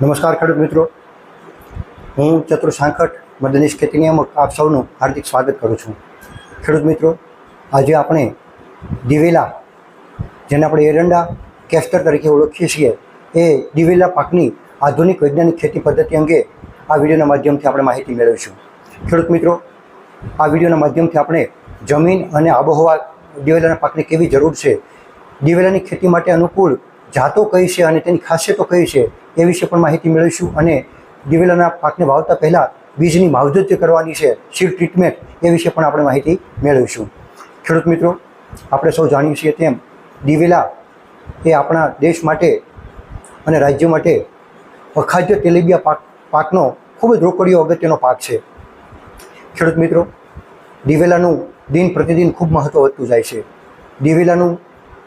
નમસ્કાર ખેડૂત મિત્રો. હું ચતુર સાંકટ મદનીશ ખેતી નિયામક આપ સૌનું હાર્દિક સ્વાગત કરું છું. ખેડૂત મિત્રો, આજે આપણે દિવેલા, જેને આપણે એરંડા કેસ્ટર તરીકે ઓળખીએ છીએ, એ દિવેલા પાકની આધુનિક વૈજ્ઞાનિક ખેતી પદ્ધતિ અંગે આ વિડીયોના માધ્યમથી આપણે માહિતી મેળવીશું. ખેડૂત મિત્રો, આ વિડીયોના માધ્યમથી આપણે જમીન અને આબોહવા દિવેલાના પાકની કેવી જરૂર છે, દિવેલાની ખેતી માટે અનુકૂળ જાતો કઈ છે અને તેની ખાસિયતો કઈ છે એ વિશે પણ માહિતી મેળવીશું અને દિવેલાના પાકને વાવતા પહેલાં બીજની માવજત કરવાની છે સીડ ટ્રીટમેન્ટ એ વિશે પણ આપણે માહિતી મેળવીશું. ખેડૂત મિત્રો, આપણે સૌ જાણીએ છીએ તેમ દિવેલા એ આપણા દેશ માટે અને રાજ્ય માટે અખાદ્ય તેલીબિયા પાક, પાકનો ખૂબ જ રોકડીયો અગત્યનો પાક છે. ખેડૂત મિત્રો, દિવેલાનું દિન પ્રતિદિન ખૂબ મહત્ત્વ વધતું જાય છે. દિવેલાનું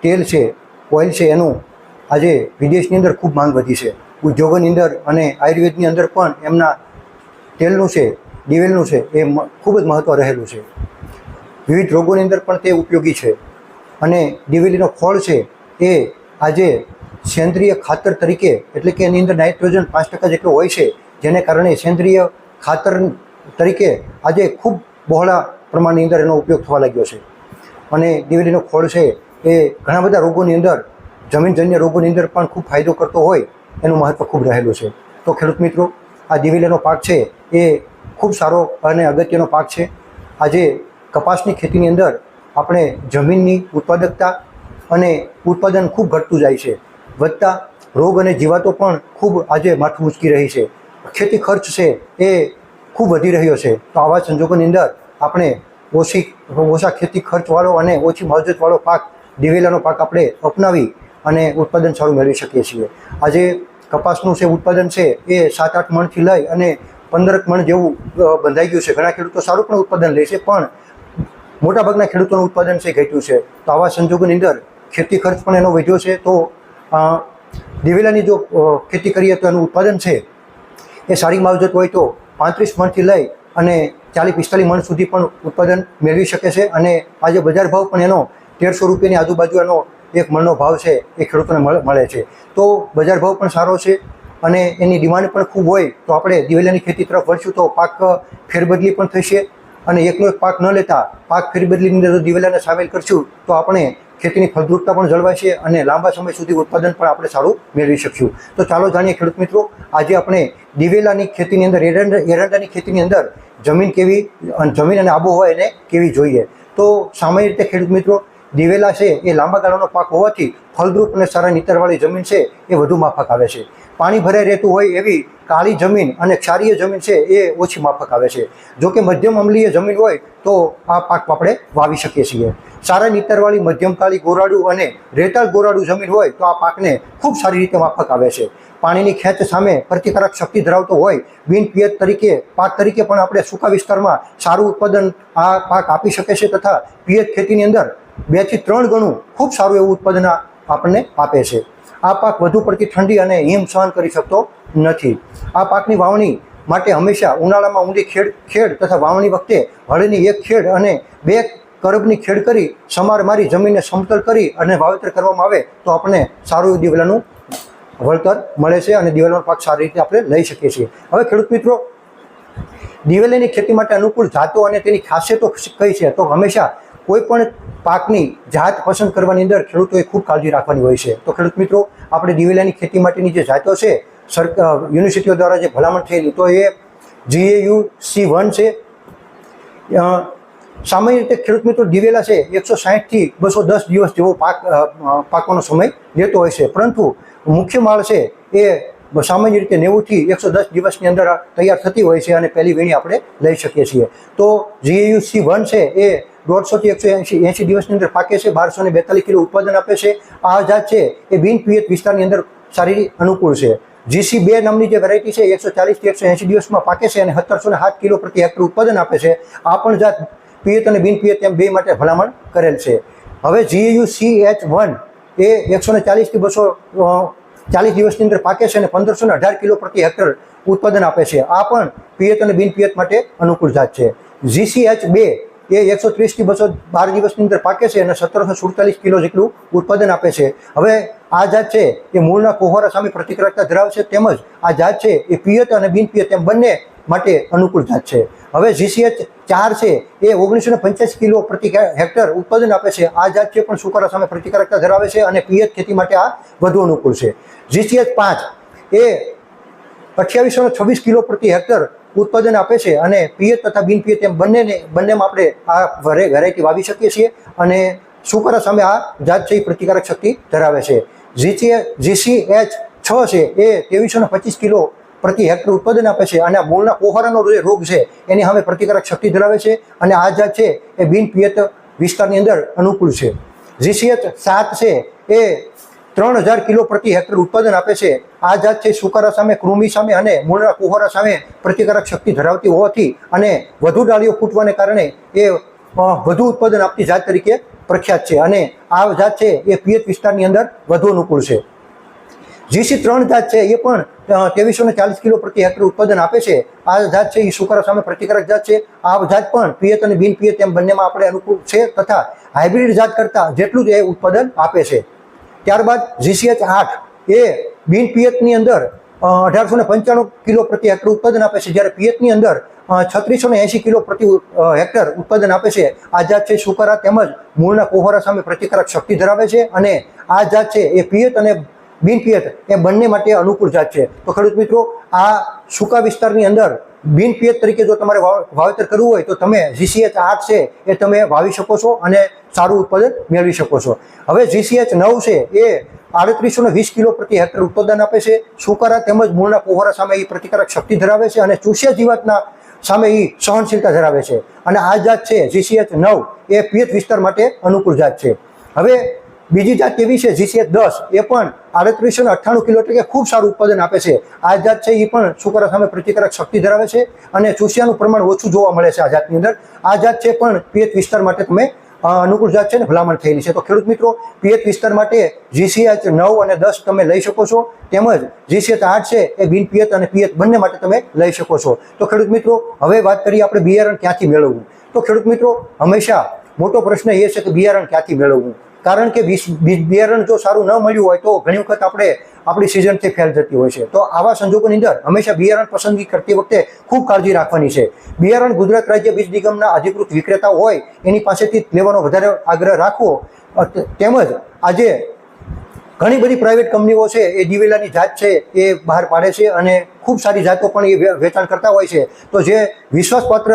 તેલ છે, ઓઇલ છે, એનું આજે વિદેશની અંદર ખૂબ માંગ વધી છે. ઉદ્યોગોની અંદર અને આયુર્વેદની અંદર પણ એમના તેલનું છે, દિવેલનું છે, એ ખૂબ જ મહત્ત્વ રહેલું છે. વિવિધ રોગોની અંદર પણ તે ઉપયોગી છે. અને દિવેલીનો ખોળ છે, એ આજે સેન્દ્રિય ખાતર તરીકે, એટલે કે એની અંદર નાઇટ્રોજન પાંચ ટકા જેટલું હોય છે, જેને કારણે સેન્દ્રિય ખાતર તરીકે આજે ખૂબ બહોળા પ્રમાણની અંદર એનો ઉપયોગ થવા લાગ્યો છે. અને દિવેલીનો ખોળ છે, એ ઘણા બધા રોગોની અંદર, જમીનજન્ય રોગોની અંદર પણ ખૂબ ફાયદો કરતો હોય એનું મહત્ત્વ ખૂબ રહેલું છે. તો ખેડૂત મિત્રો, આ દિવેલીનો પાક છે એ ખૂબ સારો અને અગત્યનો પાક છે. આજે કપાસની ખેતીની અંદર આપણે જમીનની ઉત્પાદકતા અને ઉત્પાદન ખૂબ ઘટતું જાય છે. વધતા રોગ અને જીવાતો પણ ખૂબ આજે માથું ઉંચકી રહી છે. ખેતી ખર્ચ છે એ ખૂબ વધી રહ્યો છે. તો આવા સંજોગોની અંદર આપણે ઓછી, ઓછા ખેતી ખર્ચવાળો અને ઓછી માવજતવાળો પાક દિવેલાનો પાક આપણે અપનાવી અને ઉત્પાદન સારું મેળવી શકીએ છીએ. આજે કપાસનું જે ઉત્પાદન છે, એ સાત, આઠ મણથી લઈ અને પંદરક મણ જેવું બંધાઈ ગયું છે. ઘણા ખેડૂતો સારું પણ ઉત્પાદન લે છે, પણ મોટાભાગના ખેડૂતોનું ઉત્પાદન છે ઘટ્યું છે. તો આવા સંજોગોની અંદર ખેતી ખર્ચ પણ એનો વધ્યો છે. તો દિવેલાની જો ખેતી કરીએ તો એનું ઉત્પાદન છે, એ સારી માવજત હોય તો પાંત્રીસ મણથી લઈ અને ચાલીસ, પિસ્તાલીસ મણ સુધી પણ ઉત્પાદન મેળવી શકે છે. અને આજે બજાર ભાવ પણ એનો તેરસો રૂપિયાની આજુબાજુ એનો એક મણનો ભાવ છે, એ ખેડૂતોને મળે છે. તો બજાર ભાવ પણ સારો છે અને એની ડિમાન્ડ પણ ખૂબ હોય તો આપણે દિવેલાની ખેતી તરફ વળશું તો પાક ફેરબદલી પણ થશે અને એકનો એક પાક ન લેતા પાક ફેરબદલીની અંદર દિવેલાને સામેલ કરશું તો આપણે ખેતીની ફળદ્રુપતા પણ જળવાશે અને લાંબા સમય સુધી ઉત્પાદન પણ આપણે સારું મેળવી શકશું. તો ચાલો જાણીએ ખેડૂત મિત્રો, આજે આપણે દિવેલાની ખેતીની અંદર, એરંડા, એરંડાની ખેતીની અંદર જમીન કેવી, જમીન અને આબોહવા એને કેવી જોઈએ. તો સામાન્ય રીતે ખેડૂત મિત્રો દિવેલા છે એ લાંબા ગાળાનો પાક હોવાથી ફળદ્રુપ અને સારા નીતરવાળી જમીન છે એ વધુ માફક આવે છે. પાણી ભરાઈ રહેતું હોય એવી કાળી જમીન અને ક્ષારીય જમીન છે એ ઓછી માફક આવે છે. જો કે મધ્યમ અમલીય જમીન હોય તો આ પાક આપણે વાવી શકીએ છીએ. સારા નીતરવાળી મધ્યમ કાળી ગોરાડું અને રેતાળ ગોરાડું જમીન હોય તો આ પાકને ખૂબ સારી રીતે માફક આવે છે. પાણીની ખેંચ સામે પ્રતિકારક શક્તિ ધરાવતો હોય બિન પિયત તરીકે, પાક તરીકે પણ આપણે સૂકા વિસ્તારમાં સારું ઉત્પાદન આ પાક આપી શકે છે તથા પિયત ખેતીની અંદર બેથી ત્રણ ગણું ખૂબ સારું એવું ઉત્પાદન આપણને આપે છે. આ પાક વધુ પડતી ઠંડી અને હિમ સહન કરી શકતો નથી. આ પાકની વાવણી માટે હંમેશા ઉનાળામાં ઊંડી ખેડ ખેડ તથા વાવણી વખતે હળની એક ખેડ અને બે કરબની ખેડ કરી સમાર મારી જમીનને સમતલ કરી અને વાવેતર કરવામાં આવે તો આપણને સારું એવું દિવેલાનું વળતર મળે છે અને દિવેલાનો પાક સારી રીતે આપણે લઈ શકીએ છીએ. હવે ખેડૂત મિત્રો, દિવેલીની ખેતી માટે અનુકૂળ જાતો અને તેની ખાસિયતો કઈ છે? તો હંમેશા કોઈ પણ પાકની જાત પસંદ કરવાની અંદર ખેડૂતોએ ખૂબ કાળજી રાખવાની હોય છે. તો ખેડૂત મિત્રો, આપણે દિવેલાની ખેતી માટેની જે જાતો છે સરકાર યુનિવર્સિટીઓ દ્વારા જે ભલામણ થયેલી, તો એ જીએયુ સી વન છે. સામાન્ય રીતે ખેડૂત મિત્રો, દિવેલા છે, એકસો સાહીઠથી બસો દસ દિવસ જેવો પાક પાકવાનો સમય લેતો હોય છે. પરંતુ મુખ્ય માળ છે, એ સામાન્ય રીતે નેવુંથી એકસો દસ દિવસની અંદર તૈયાર થતી હોય છે અને પહેલી વીણી આપણે લઈ શકીએ છીએ. તો જીએયુ સી વન છે, એ દોઢસોથી એકસો એંશી એંશી દિવસની અંદર પાકે છે બારસો ને બેતાલીસ કિલો ઉત્પાદન આપે છે. આ જાત છે એ બિન પિયત વિસ્તારની અંદર સારી અનુકૂળ છે. જીસી બે નામની જે વેરાયટી છે એકસો ચાલીસથી એકસો એંશી દિવસમાં પાકે છે અને સત્તરસો ને સાત કિલો પ્રતિ હેક્ટર ઉત્પાદન આપે છે. આ પણ જાત પિયત અને બિન પિયત એમ બે માટે ભલામણ કરેલ છે. હવે GAU C H one A એકસો ને ચાલીસથી બસો ચાલીસ દિવસની અંદર પાકે છે અને પંદરસો ને અઢાર કિલો પ્રતિ હેક્ટર ઉત્પાદન આપે છે. આ પણ પિયત અને બિન પિયત માટે અનુકૂળ જાત છે. જીસીએચ બે એ એકસો ત્રીસથી બસો બાર દિવસની અંદર પાકે છે અને સત્તરસો સુડતાલીસ કિલો જેટલું ઉત્પાદન આપે છે. હવે આ જાત છે એ મૂળના કોહોરા સામે પ્રતિકારકતા ધરાવશે તેમજ આ જાત છે એ પિયત અને બિનપિયત એમ બંને માટે અનુકૂળ જાત છે. હવે જીસીએચ ચાર છે એ ઓગણીસો ને પંચ્યાસી કિલો પ્રતિ હેક્ટર ઉત્પાદન આપે છે. આ જાત છે પણ સુકારા સામે પ્રતિકારકતા ધરાવે છે અને પિયત ખેતી માટે આ વધુ અનુકૂળ છે. જીસીએચ પાંચ એ અઠ્યાવીસો છવ્વીસ કિલો પ્રતિ હેક્ટર ઉત્પાદન આપે છે અને પિયત તથા બિન એમ બંનેને બંનેમાં આપણે આ વરે વેરાયટી વાવી શકીએ છીએ અને સુકરા સામે આ જાત છે પ્રતિકારક શક્તિ ધરાવે છે. જીસી જીસી એચ છ છે, એ ત્રેવીસો પચીસ કિલો પ્રતિ હેક્ટર ઉત્પાદન આપે છે અને આ મૂળના કોહરાનો જે રોગ છે, એની સામે પ્રતિકારક શક્તિ ધરાવે છે અને આ જાત છે એ બિન વિસ્તારની અંદર અનુકૂળ છે. જીસીએચ સાત છે, એ ત્રણ હજાર કિલો પ્રતિ હેક્ટર ઉત્પાદન આપે છે. આ જાત છે સુકારા સામે, કૃમિ સામે અને મૂળના કુહોરા સામે પ્રતિકારક શક્તિ ધરાવતી હોવાથી અને વધુ ડાળીઓ ફૂટવાને કારણે એ વધુ ઉત્પાદન આપતી જાત તરીકે પ્રખ્યાત છે અને આ જાત છે એ પિયત વિસ્તારની અંદર વધુ અનુકૂળ છે. જીસી ત્રણ જાત છે એ પણ ત્રેવીસો ને ચાલીસ કિલો પ્રતિ હેક્ટર ઉત્પાદન આપે છે. આ જાત છે એ સુકારા સામે પ્રતિકારક જાત છે. આ જાત પણ પિયત અને બિન પિયત એમ બંનેમાં આપણે અનુકૂળ છે તથા હાઇબ્રિડ જાત કરતાં જેટલું જ એ ઉત્પાદન આપે છે. ત્યારબાદ જીસીએચ આઠ એ બિન પિયતની અંદર અઢારસો ને પંચાણું કિલો પ્રતિ હેક્ટર ઉત્પાદન આપે છે. જ્યારે પિયતની અંદર છત્રીસો ને એંશી કિલો પ્રતિ હેક્ટર ઉત્પાદન આપે છે. આ જાત છે સુકારા તેમજ મૂળના કોહરા સામે પ્રતિકારક શક્તિ ધરાવે છે અને આ જાત છે એ પિયત અને બિન પિયત એ બંને માટે અનુકૂળ જાત છે. તો ખેડૂત મિત્રો, આ સૂકા વિસ્તારની અંદર બિન પિયત તરીકે જો તમારે વાવ- વાવેતર કરવું હોય તો તમે જીસીએચ આઠ છે એ તમે વાવી શકો છો અને સારું ઉત્પાદન મેળવી શકો છો. હવે જીસીએચ નવ છે, એ આડત્રીસો ને વીસ કિલો પ્રતિ હેક્ટર ઉત્પાદન આપે છે. સુકારા તેમજ મૂળના કોહરા સામે એ પ્રતિકારક શક્તિ ધરાવે છે અને ચૂસ્યા જીવાતના સામે એ સહનશીલતા ધરાવે છે. અને આ જાત છે જીસીએચ નવ, એ પિયત વિસ્તાર માટે અનુકૂળ જાત છે. હવે બીજી જાત કેવી છે જીસીએચ દસ, એ પણ આડત્રીસો ને અઠ્ઠાણું કિલો એટલે કે ખૂબ સારું ઉત્પાદન આપે છે. આ જાત છે એ પણ સુકારા સામે પ્રતિકારક શક્તિ ધરાવે છે અને ચૂસિયાનું પ્રમાણ ઓછું જોવા મળે છે આ જાતની અંદર. આ જાત છે પણ પિયત વિસ્તાર માટે તમે અનુકૂળ જાત છે ને ભલામણ થયેલી છે. તો ખેડૂત મિત્રો, પિયત વિસ્તાર માટે જીસીએચ નવ અને દસ તમે લઈ શકો છો. તેમજ જીસીએચ આઠ છે એ બિન પિયત અને પિયત બંને માટે તમે લઈ શકો છો. તો ખેડૂત મિત્રો, હવે વાત કરીએ આપણે બિયારણ ક્યાંથી મેળવવું? તો ખેડૂત મિત્રો, હંમેશા મોટો પ્રશ્ન એ છે કે બિયારણ ક્યાંથી મેળવવું? કારણ કે બિયારણ જો સારું ન મળ્યું હોય તો ઘણી વખત આપણે આપણી સિઝનથી ફેલ જતી હોય છે. તો આવા સંજોગોની અંદર હંમેશા બિયારણ પસંદગી કરતી વખતે ખૂબ કાળજી રાખવાની છે. બિયારણ ગુજરાત રાજ્ય બીજ નિગમના અધિકૃત વિક્રેતા હોય, એની પાસેથી લેવાનો વધારે આગ્રહ રાખવો તેમજ આજે ઘણી બધી પ્રાઇવેટ કંપનીઓ છે, એ દિવેલાની જાત છે, એ બહાર પાડે છે અને ખૂબ સારી જાતો પણ એ વેચાણ કરતા હોય છે. તો જે વિશ્વાસપાત્ર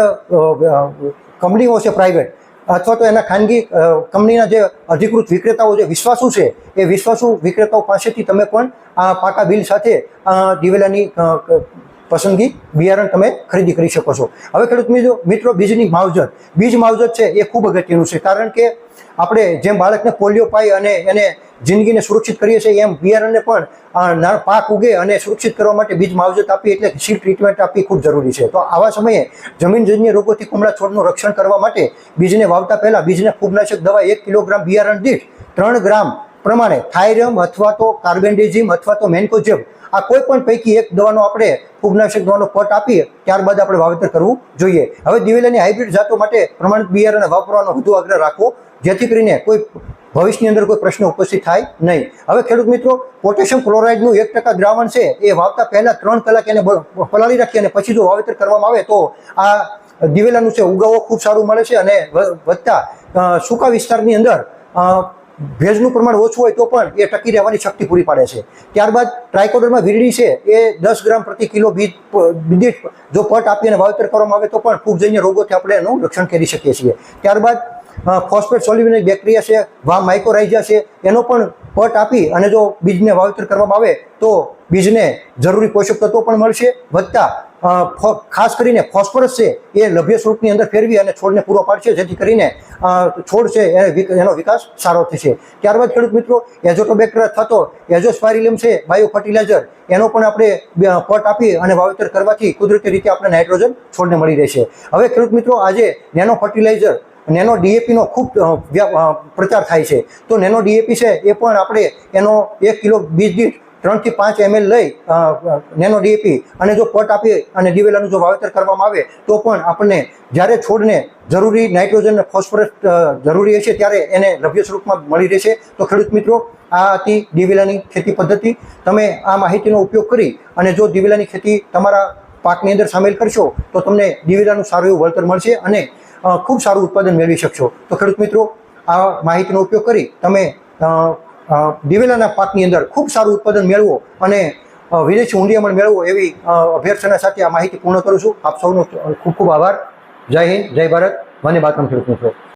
કંપનીઓ છે પ્રાઇવેટ અથવા તો એના ખાનગી કંપનીના જે અધિકૃત વિક્રેતાઓ જે વિશ્વાસુ છે, એ વિશ્વાસુ વિક્રેતાઓ પાસેથી તમે પણ આ પાકા બિલ સાથે દિવેલાની પસંદગી બિયારણ તમે ખરીદી કરી શકો છો. હવે ખેડૂત મિત્રો મિત્રો, બીજની માવજત. બીજ માવજત છે એ ખૂબ અગત્યનું છે કારણ કે આપણે જેમ બાળકને પોલિયો પાઈ અને એને જિંદગીને સુરક્ષિત કરીએ છીએ, એમ બિયારણને પણ પાક ઉગે અને સુરક્ષિત કરવા માટે બીજ માવજત આપી એટલે સીડ ટ્રીટમેન્ટ આપવી ખૂબ જરૂરી છે. તો આવા સમયે જમીનજન્ય રોગોથી કુમળા છોડનું રક્ષણ કરવા માટે બીજને વાવતા પહેલાં બીજને ફૂગનાશક દવા એક કિલોગ્રામ બિયારણ દીઠ ત્રણ ગ્રામ પ્રમાણે થાઇરમ અથવા તો કાર્બેન્ડિઝિમ અથવા તો મેન્કોજેબ આ કોઈ પણ પૈકી એક દવાનો આપણે ફૂગનાશક દવાનો પટ આપીએ, ત્યારબાદ આપણે વાવેતર કરવું જોઈએ. હવે દિવેલાની હાઇબ્રિડ જાતો માટે પ્રમાણિત બિયારણ વાપરવાનો વધુ આગ્રહ રાખવો, જેથી કરીને કોઈ ભવિષ્યની અંદર કોઈ પ્રશ્ન ઉપસ્થિત થાય નહીં. હવે ખેડૂત મિત્રો, પોટેશિયમ ક્લોરાઇડનું એક ટકા દ્રાવણ છે, એ વાવતા પહેલાં ત્રણ કલાક એને પલાળી રાખી અને પછી જો વાવેતર કરવામાં આવે તો આ દિવેલાનું છે ઉગાવો ખૂબ સારું મળે છે અને વધતા સૂકા વિસ્તારની અંદર ભેજનું પ્રમાણ ઓછું હોય તો પણ એ ટકી રહેવાની શક્તિ પૂરી પાડે છે. ત્યારબાદ ટ્રાયકોડરમાં વીરડી છે, એ દસ ગ્રામ પ્રતિ કિલો બીજ દીઠ જો પટ આપીને વાવેતર કરવામાં આવે તો પણ ફૂગજન્ય રોગોથી આપણે એનું રક્ષણ કરી શકીએ છીએ. ત્યારબાદ ફોસ્ફેટ સોલ્યુમિનિક બેક્ટેરિયા છે વા માઇકોરાઇઝા છે, એનો પણ પટ આપી અને જો બીજને વાવેતર કરવામાં આવે તો બીજને જરૂરી પોષક તત્વો પણ મળશે. વધતા ખાસ કરીને ફોસ્ફરસ છે, એ લભ્ય સ્વરૂપની અંદર ફેરવી અને છોડને પૂરો પાડશે, જેથી કરીને છોડ છે, એને વિક- એનો વિકાસ સારો થશે. ત્યારબાદ ખેડૂત મિત્રો, એઝોટોબેક્ટર થતો તો છે, બાયો ફર્ટિલાઇઝર, એનો પણ આપણે પટ આપી અને વાવેતર કરવાથી કુદરતી રીતે આપણે નાઇટ્રોજન છોડને મળી રહેશે. હવે ખેડૂત મિત્રો, આજે નેનો ફર્ટિલાઇઝર, નેનો ડીએપીનો ખૂબ પ્રચાર થાય છે. તો નેનો ડીએપી છે, એ પણ આપણે એનો એક કિલો બીજ દીઠ ત્રણથી પાંચ એમએલ લઈ નેનો ડીએપી અને જો પટ આપી અને દિવેલાનું જો વાવેતર કરવામાં આવે, તો પણ આપણને જ્યારે છોડને જરૂરી નાઇટ્રોજન ફોસ્ફરસ જરૂરી હશે ત્યારે એને લભ્ય સ્વરૂપમાં મળી રહેશે. તો ખેડૂત મિત્રો, આ હતી દિવેલાની ખેતી પદ્ધતિ. તમે આ માહિતીનો ઉપયોગ કરી અને જો દિવેલાની ખેતી તમારા પાકની અંદર સામેલ કરશો, તો તમને દિવેલાનું સારું એવું વળતર મળશે અને ખૂબ સારું ઉત્પાદન મેળવી શકશો. તો ખેડૂત મિત્રો, આ માહિતીનો ઉપયોગ કરી તમે દિવેલાના પાકની અંદર ખૂબ સારું ઉત્પાદન મેળવો અને વિદેશી ઊંડિયામણ મેળવો એવી અભ્યર્થના સાથે આ માહિતી પૂર્ણ કરું છું. આપ સૌનો ખૂબ ખૂબ આભાર. જય હિન્દ, જય ભારત. વંદે માતરમ, ખેડૂત મિત્રો.